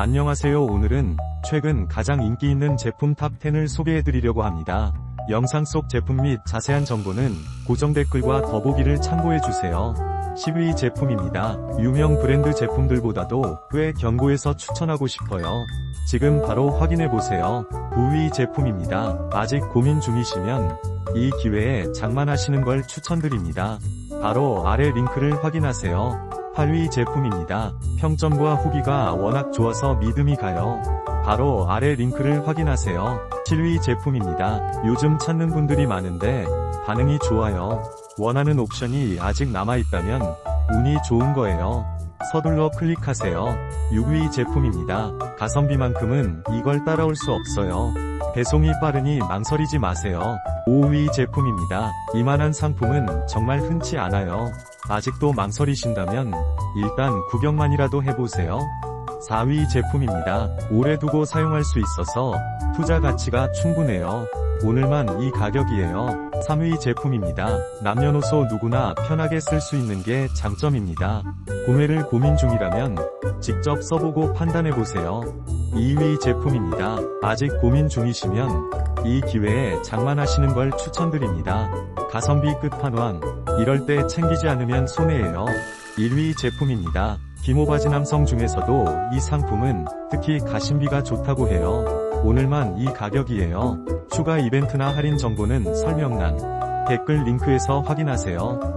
안녕하세요 오늘은 최근 가장 인기 있는 제품 탑10을 소개해드리려고 합니다. 영상 속 제품 및 자세한 정보는 고정 댓글과 더보기를 참고해주세요. 10위 제품입니다. 유명 브랜드 제품들보다도 꽤 견고해서 추천하고 싶어요. 지금 바로 확인해보세요. 9위 제품입니다. 아직 고민 중이시면 이 기회에 장만하시는 걸 추천드립니다. 바로 아래 링크를 확인하세요. 8위 제품입니다. 평점과 후기가 워낙 좋아서 믿음이 가요. 바로 아래 링크를 확인하세요. 7위 제품입니다. 요즘 찾는 분들이 많은데 반응이 좋아요. 원하는 옵션이 아직 남아있다면 운이 좋은 거예요. 서둘러 클릭하세요. 6위 제품입니다. 가성비만큼은 이걸 따라올 수 없어요. 배송이 빠르니 망설이지 마세요. 5위 제품입니다. 이만한 상품은 정말 흔치 않아요. 아직도 망설이신다면 일단 구경만이라도 해보세요. 4위 제품입니다. 오래 두고 사용할 수 있어서 투자 가치가 충분해요. 오늘만 이 가격이에요. 3위 제품입니다. 남녀노소 누구나 편하게 쓸 수 있는 게 장점입니다. 구매를 고민 중이라면 직접 써보고 판단해보세요. 2위 제품입니다. 아직 고민 중이시면 이 기회에 장만하시는 걸 추천드립니다. 가성비 끝판왕. 이럴 때 챙기지 않으면 손해예요. 1위 제품입니다. 기모바지 남성 중에서도 이 상품은 특히 가심비가 좋다고 해요. 오늘만 이 가격이에요. 추가 이벤트나 할인 정보는 설명란, 댓글 링크에서 확인하세요.